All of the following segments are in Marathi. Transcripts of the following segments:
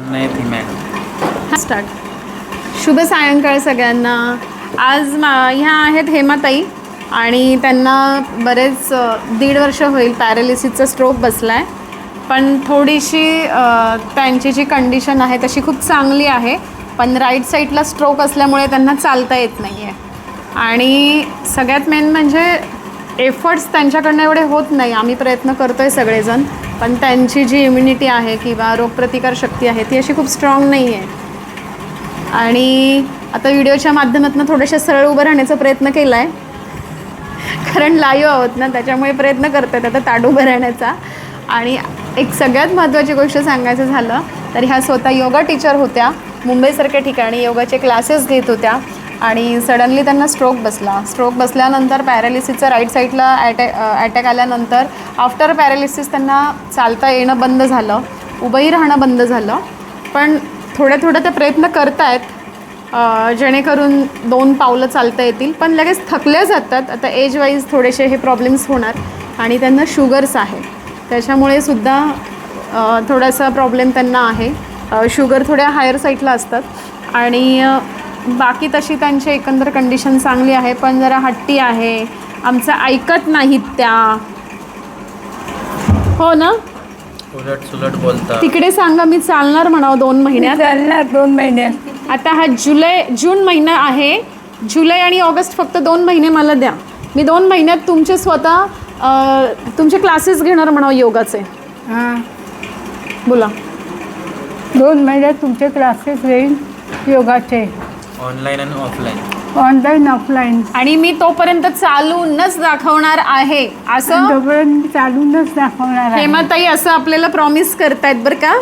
नाही मॅडम स्टार्ट शुभ सायंकाळ सगळ्यांना. आज मा ह्या आहेत हेमाताई आणि त्यांना बरेच दीड वर्ष होईल पॅरालिसिसचा स्ट्रोक बसला आहे पण थोडीशी त्यांची जी कंडिशन आहे तशी खूप चांगली आहे. पण राईट साईडला स्ट्रोक असल्यामुळे त्यांना चालता येत नाही आहे आणि सगळ्यात मेन म्हणजे एफर्ट्स त्यांच्याकडनं एवढे होत नाही. आम्ही प्रयत्न करतो आहे सगळेजण. पण त्यांची जी इम्युनिटी आहे किंवा रोगप्रतिकार शक्ती आहे ती अशी खूप स्ट्रॉंग नाही आहे आणि आता व्हिडिओच्या माध्यमातून थोड्याशा सरळ उभं राहण्याचा प्रयत्न केला आहे कारण लाईव्ह आहोत ना त्याच्यामुळे प्रयत्न करतात आता ताड उभं राहण्याचा. आणि एक सगळ्यात महत्त्वाची गोष्ट सांगायचं झालं तर ह्या स्वतः योगा टीचर होत्या. मुंबईसारख्या ठिकाणी योगाचे क्लासेस घेत होत्या. आणि सडनली त्यांना स्ट्रोक बसला. स्ट्रोक बसल्यानंतर पॅरालिसिसचा राईट साईडला अटॅक अटॅक आल्यानंतर आफ्टर पॅरालिसिस त्यांना चालता येणं बंद झालं. उभंही राहणं बंद झालं. पण थोड्या थोड्या ते प्रयत्न करत आहेत जेणेकरून दोन पावलं चालता येतील. पण लगेच थकल्या जातात. आता एज वाईज थोडेसे हे प्रॉब्लेम्स होणार. आणि त्यांना शुगर्स आहे. त्याच्यामुळे सुद्धा थोडासा प्रॉब्लेम त्यांना आहे. शुगर थोड्या हायर साईडला असतात. आणि बाकी तशी त्यांची एकंदर कंडिशन चांगली आहे पण जरा हट्टी आहे. आमचं ऐकत नाहीत त्या. हो ना? उलट सुलट बोलता. तिकडे सांगा मी चालणार म्हणावं दोन महिन्यात. चालणार दोन महिन्यात. आता हा जुलै जून महिना आहे. जुलै आणि ऑगस्ट फक्त दोन महिने मला द्या. मी दोन महिन्यात तुमचे स्वतः तुमचे क्लासेस घेणार म्हणावं योगाचे. हां. बोला. दोन महिन्यात तुमचे क्लासेस होईल योगाचे. ऑनलाईन आणि ऑफलाईन ऑनलाईन ऑफलाईन आणि मी तोपर्यंत चालूनच दाखवणार आहे. असं? तोपर्यंत चालूनच दाखवणार आहे. हेमाताई असं आपल्याला प्रॉमिस करतायत बरं का?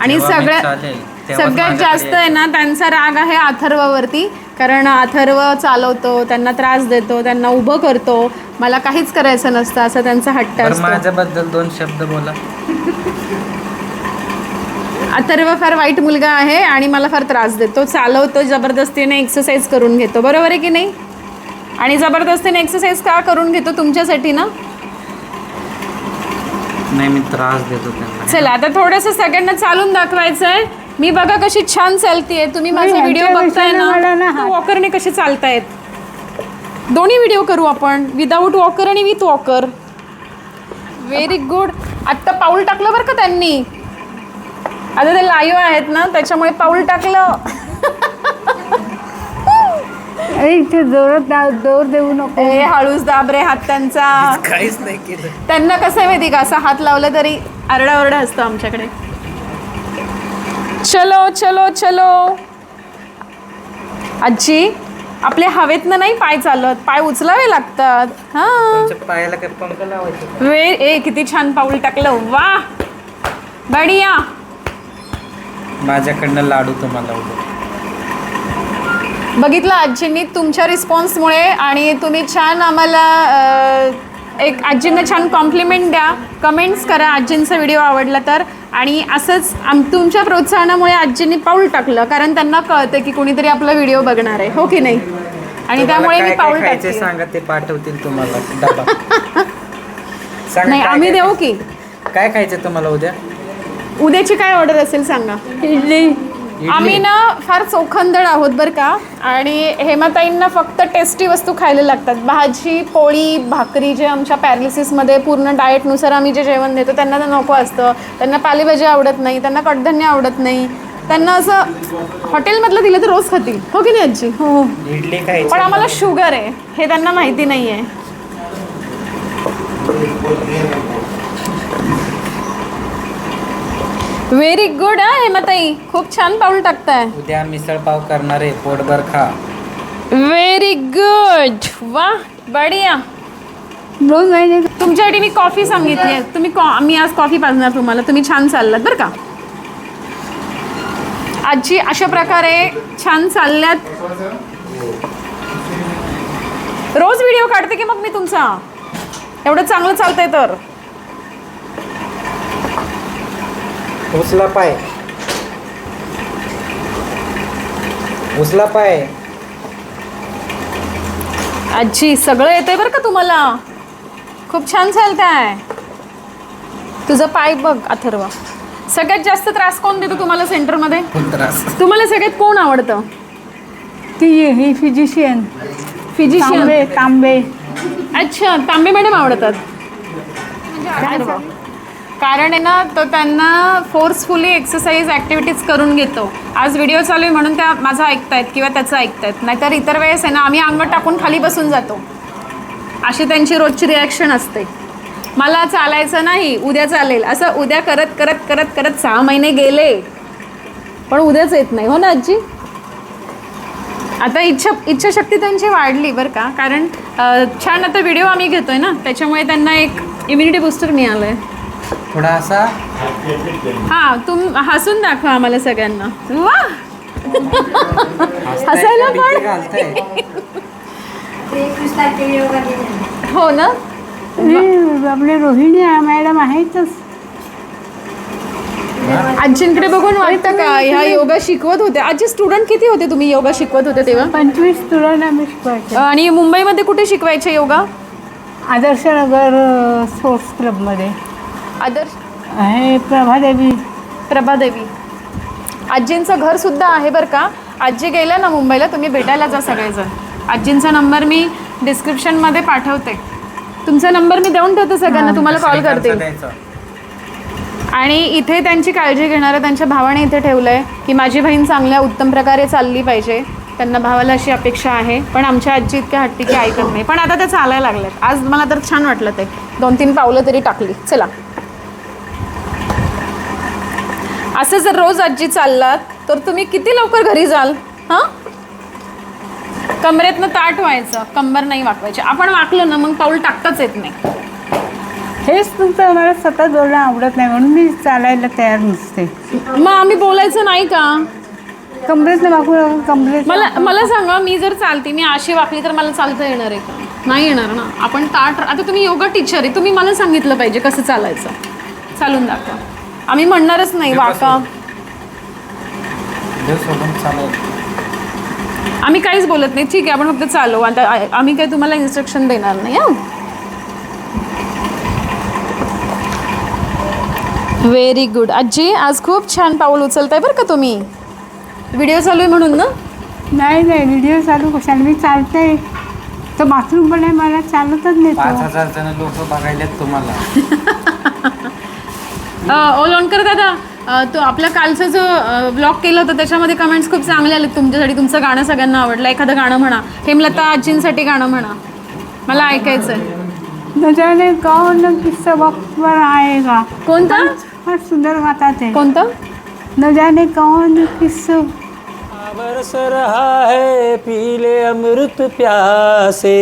आणि मी सगळ्यात चालेल, तेव्हाच सगळ्यात माझ्याकडे जास्त आहे ना त्यांचा राग आहे अथर्वावरती. कारण अथर्व चालवतो त्यांना त्रास देतो त्यांना उभं करतो. मला काहीच करायचं नसतं असं त्यांचा हट्ट बरं असतो. माझ्याबद्दल दोन शब्द बोला. अथर्व फार वाईट मुलगा आहे आणि मला फार त्रास देतो. चालवतो जबरदस्तीने एक्सरसाइज करून घेतो. बरोबर आहे की नाही? आणि जबरदस्तीने एक्सरसाइज का करून घेतो तुमच्यासाठी ना? नाही मी त्रास देतो चला आता थोडंसं सगळ्यांना चालून दाखवायचं आहे मी बघा कशी छान चालतीये. तुम्ही माझा व्हिडिओ बघताय ना? वॉकरने कसे चालतायत? दोन्ही व्हिडिओ करू आपण. विदाऊट वॉकर आणि विथ वॉकर व्हेरी गुड आत्ता पाऊल टाकलं बरं का त्यांनी? आता ते लाईव्ह आहेत ना त्याच्यामुळे पाऊल टाकलं. अरे इथे जोरात दा- जोर देऊ नको. ए हळूच दाब रे हात त्यांचा. काहीच नाही केलं. त्यांना कसं आहे माहिती का? असा हात लावला तरी आरडाओरडा असतो आमच्याकडे. चलो चलो चलो. आजी आपल्या हवेतनं नाही पाय चालत. पाय उचलावे लागतात. हा. तुमच्या पायाला काय पंख लावायचं? वे ए किती छान पाऊल टाकलं. वा! बढिया. माझ्याकडनं लाडू तुम्हाला उद्या. बघितलं आजींनी तुमच्या रिस्पॉन्समुळे आणि तुम्ही छान आम्हाला अ, एक आजींना छान कॉम्प्लिमेंट द्या. कमेंट्स करा आजींचा व्हिडिओ आवडला तर. आणि असंच आम तुमच्या प्रोत्साहनामुळे आजींनी पाऊल टाकलं कारण त्यांना कळतं की कुणीतरी आपला व्हिडिओ बघणार आहे हो की नाही? आणि तुम्हाला त्यामुळे काय मी काय पाऊल खायचे टाकते. सांगा ते पाठवतील तुम्हाला डबा. सांगा नाही काय आम्ही काय देऊ की. काय खायचं तुम्हाला उद्या? उद्याची काय ऑर्डर असेल सांगा? इडली. आम्ही ना फार चोखंदळ आहोत बरं का आणि हेमाताईंना फक्त टेस्टी वस्तू खायला लागतात. भाजी पोळी भाकरी जे आमच्या पॅरालिसिसमध्ये पूर्ण डाएटनुसार आम्ही जे जेवण देतो त्यांना ते नको असतं. त्यांना पालेभाजी आवडत नाही त्यांना कडधान्य आवडत नाही. त्यांना असं हॉटेलमधलं दिलं तर रोज खातील. हो की नाही आजी? हो. इडली पण आम्हाला शुगर आहे. हे त्यांना माहिती नाही आहे व्हेरी गुड हा हेमाताई. खूप छान पाऊल टाकताय. उद्या मिसळ पाव करणार आहे पोटभर खा. व्हेरी गुड वा बढिया. तुमच्यासाठी मी कॉफी सांगितली आहे. तुम्ही कॉ मी आज कॉफी पाजणार तुम्हाला. तुम्ही छान चाललात बरं का? आजी अशा प्रकारे छान चालल्यात. रोज व्हिडिओ काढते की मग मी तुमचा? एवढं चांगलं चालतंय तर. उचला पाय. उचला पाय. आजी सगळं येतंय बरं का तुम्हाला? खूप छान चालत आहे तुझं पाय बघ अथर्व. सगळ्यात जास्त त्रास कोण देतो तुम्हाला सेंटरमध्ये? त्रास. तुम्हाला सगळ्यात कोण आवडतं? ती ही फिजिशियन. फिजिशियन. तांबे तांबे. अच्छा तांबे मॅडम आवडतात. कारण आहे ना तो त्यांना फोर्सफुली एक्सरसाइज ॲक्टिव्हिटीज करून घेतो. आज व्हिडिओ चालू आहे म्हणून त्या माझं ऐकतायत किंवा त्याचं ऐकतायत. नाहीतर इतर वेळेस आहे ना आम्ही अंगठ टाकून खाली बसून जातो. अशी त्यांची रोजची रिॲक्शन असते. मला चालायचं नाही उद्या चालेल. असं उद्या करत करत करत करत सहा महिने गेले. पण उद्याच येत नाही. हो ना आजी? आता इच्छा इच्छाशक्ती त्यांची वाढली बरं का. कारण छान आता व्हिडिओ आम्ही घेतो आहे ना. त्याच्यामुळे त्यांना एक इम्युनिटी बुस्टर मिळालं आहे थोडा असा हां तुम हसून दाखवा आम्हाला सगळ्यांना. वा! हसायला का? पण? घालताय? हो ना? आपले रोहिणी मॅडम आहेतच. आजींकडे बघून वाटतं का? ह्या योगा शिकवत होत्या. आजी स्टुडंट किती होते तुम्ही योगा शिकवत होते तेव्हा? पंचवीस स्टुडंट आम्ही शिकवायचे. आणि मुंबईमध्ये कुठे शिकवायचे योगा? आदर्श नगर स्पोर्ट्स क्लबमध्ये. आदर्श? हे प्रभादेवी. प्रभादेवी. आजींचं घर सुद्धा आहे बरं का? आजी गेल्या ना मुंबईला तुम्ही भेटायला जा सगळेजण. आजींचा नंबर मी डिस्क्रिप्शनमध्ये पाठवते. तुमचा नंबर मी देऊन ठेवते सगळ्यांना तुम्हाला कॉल करते. आणि इथे त्यांची काळजी घेणारं त्यांच्या भावाने इथे ठेवलं आहे की माझी बहीण चांगल्या उत्तम प्रकारे चालली पाहिजे. त्यांना भावाला अशी अपेक्षा आहे पण आमच्या आजी इतक्या हट्टी की ऐकत नाही. पण आता ते चालायला लागलेत आज मला तर छान वाटलं ते. दोन तीन पावलं तरी टाकली. चला. असं जर रोज आजी चाललात तर तुम्ही किती लवकर घरी जाल? हां? कमरेतनं ताट व्हायचं कंबर नाही वाकवायची. आपण वाकलो ना मग पाऊल टाकताच येत नाही. हेच तुमचं मला सतत बोलणं आवडत नाही म्हणून मी चालायला तयार नसते. मग आम्ही बोलायचं नाही का? कमरेत वाकू कमरेत मला मला सांगा मी जर चालते मी अशी वाकली तर मला चालता येणार आहे का? नाही येणार ना. आपण ताट आता तुम्ही योगा टीचर आहे तुम्ही मला सांगितलं पाहिजे कसं चालायचं. चालून दाखवा. आम्ही म्हणणारच नाही वाका. आम्ही काहीच बोलत नाही. ठीक आहे आपण फक्त चालू. आता आम्ही काही तुम्हाला इन्स्ट्रक्शन देणार नाही हां? व्हेरी गुड आजी आज खूप छान पाऊल उचलताय बरं का तुम्ही? व्हिडिओ चालू आहे म्हणून ना? नाही नाही व्हिडिओ चालू कशाला? मी चालते तो बाथरूम पण आहे मला चालतच नाही पाच तो हजार जण लोक बघायलेत तुम्हाला. ओ लोणकर दादा. अ, तो आपला कालचा जो ब्लॉग केलं होतं त्याच्यामध्ये कमेंट्स खूप चांगले आले. तुमच्यासाठी तुमचं गाणं सगळ्यांना आवडलं. एखादं गाणं म्हणा. हेमलता आजींसाठी गाणं म्हणा. मला ऐकायचं आहे न जाने कौन किस वक्त पर आएगा? कोणतं? फार सुंदर गातात आहे कोणतं? न जाने कौन किस बरस रहा है पीले अमृत प्यासे।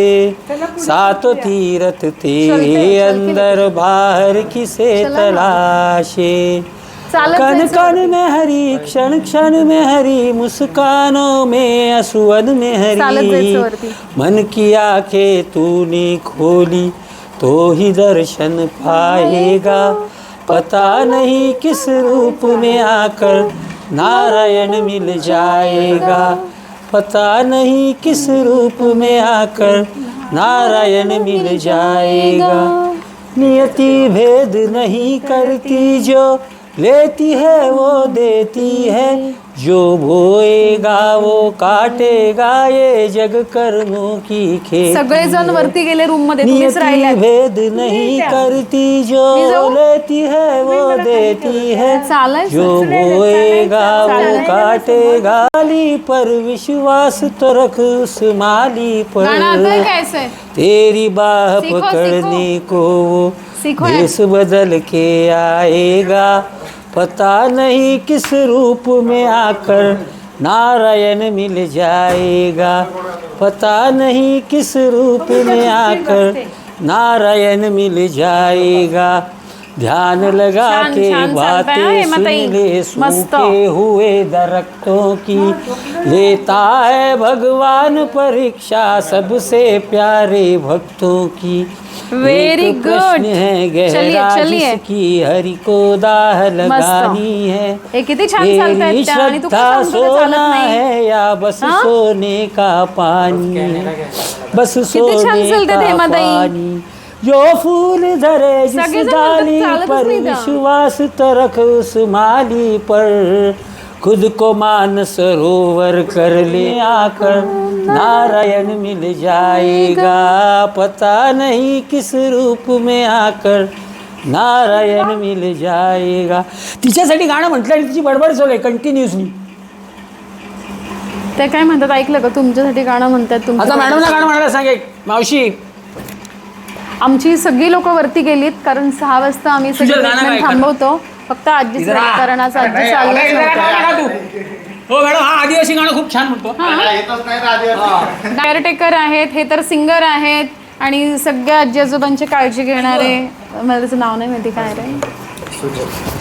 सातों तीरथ तेरे अंदर बाहर किसे तलाशे। जायचं. कण में हरी क्षण क्षण में हरी मुस्कानों में असुवन में हरी। मन की आँखें तूने खोली तो ही दर्शन पाएगा। पता नहीं किस रूप में आकर नारायण मिल जाएगा। पता नहीं किस रूप में आकर नारायण मिल जाएगा। नियति भेद नहीं करती, जो लेती है वो देती है। जो बोएगा वो काटेगा ये जग कर्मों की खेती सगळेजण वरती गेले रूममध्ये तुम्हीच भेद नहीं करती जो? लेती है वो देती है। चालायचं जो बोएगा वो काटेगा माली पर विश्वास तो रख उस माली गाणं आता पर तेरी बाह सीखो, पकड़ने को वो सीखो है। देश बदल के आएगा। पता नहीं किस रूप में आकर नारायण मिल जाएगा। पता नहीं किस रूप में आकर नारायण मिल जाएगा। ध्यान लगा छान- के बातें सुन ले सूखे हुए दरख्तों की। लेता है भगवान परीक्षा सबसे प्यारे भक्तों की। एक good. है चलिए, गहरा चलिए. जिसकी हरि को दाह लगानी है हे किती छान चालतायत त्या आणि तू ते चालत सोना नाही है या बस हाँ? सोने का पानी है बस छान सोने का हेमाताई. पानी जो फूल धरे जिस सगळेजण म्हणतात डाली चालतच पर नाही का? विश्वास तो रख उस माली पर खुद को मान सरोवर कर ले आकर नारायण मिल जाएगा। पता नहीं किस रूप में आकर नारायण मिल जाएगा। तिच्यासाठी गाणं म्हटलं आणि तिची बडबड चालू आहे कंटिन्युअसली ते काय म्हणतात ऐकलं का? तुमच्यासाठी गाणं म्हणतात आता तुमच्या मॅडमला गाणं म्हणायला सांगे मावशी. आमची सगळी लोक वरती गेलीत कारण सहा वाजता आम्ही सगळे गाणं treatment काय? थांबवतो. फक्त आजी. कारण आज चाललंच नव्हतं. हो मॅडम हा आदिवासी गाणं खूप छान म्हणतो. केअरटेकर आहेत हे तर सिंगर आहेत आणि सगळ्या आजी आजोबांची काळजी घेणारे. मला त्याचं नाव नाही माहिती काय रे?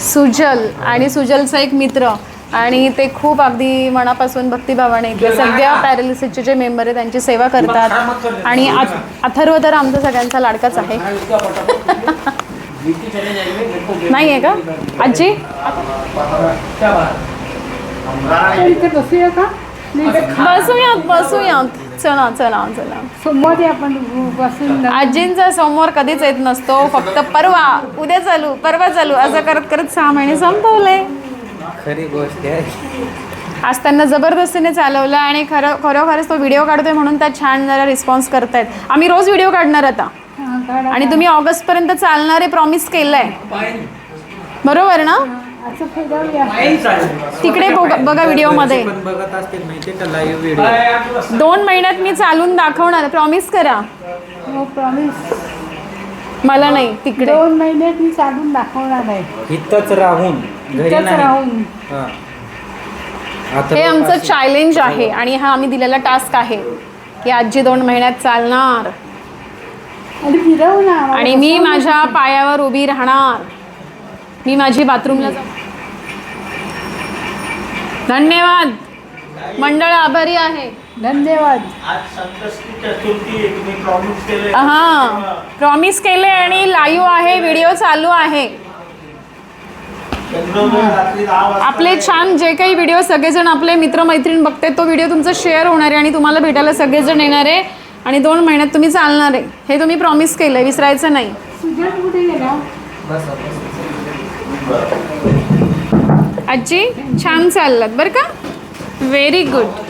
सुजल. आणि सुजलचा एक मित्र. आणि ते खूप अगदी मनापासून भक्तिभावाने इथल्या सगळ्या पॅरालिसिसचे जे मेंबर आहेत त्यांची सेवा करतात. आणि अथ- अथर्व तर आमचा सगळ्यांचा लाडकाच आहे. नाही आहे का? आजी? बसूया का बसूयात बसूयात चला चला चला सोमवारी आपण बसून आजींचा समोर कधीच येत नसतो फक्त परवा उद्या चालू परवा चालू असं करत करत सहा महिने संपवले खरी गोष्ट आहे आज त्यांना जबरदस्तीने चालवलं आणि खरं खरोखरच तो व्हिडिओ काढतोय म्हणून त्या छान जरा रिस्पॉन्स करतायत आम्ही रोज व्हिडिओ काढणार आता हा. आणि तुम्ही ऑगस्टपर्यंत चालणारे प्रॉमिस केलंय बरोबर ना असं तिकडे बघ- बघा व्हिडिओमध्ये. पण बघत असतील माहिती का लाईव्ह व्हिडिओ दोन महिन्यात मी चालून दाखवणार प्रॉमिस करा. हो प्रॉमिस मला नाही तिकडे. दोन महिन्यात मी चालून दाखवणार आहे. इथंच राहून घरी इथंच नाही. राहून. हा. आता हे आमचं चॅलेंज आहे आणि हा आम्ही दिलेला टास्क आहे. की आजी दोन महिन्यात चालणार. आणि फिरवू ना आणि मी माझ्या पायावर उभी राहणार. मी माझी बाथरूमला जाऊ. धन्यवाद. मंडळ आभारी आहे. धन्यवाद. हा प्रॉमिस केले आणि लाईव्ह आहे व्हिडिओ चालू आहे. आपले छान जे काही व्हिडिओ सगळेजण आपले मित्रमैत्रीण बघते तो व्हिडिओ तुमचा शेअर होणार आहे आणि तुम्हाला भेटायला सगळेजण येणार आहे. आणि दोन महिन्यात तुम्ही चालणार आहे. हे तुम्ही प्रॉमिस केलं विसरायचं नाही. सुजल कुठे गेला? आजी छान चाललात बरं का? Very good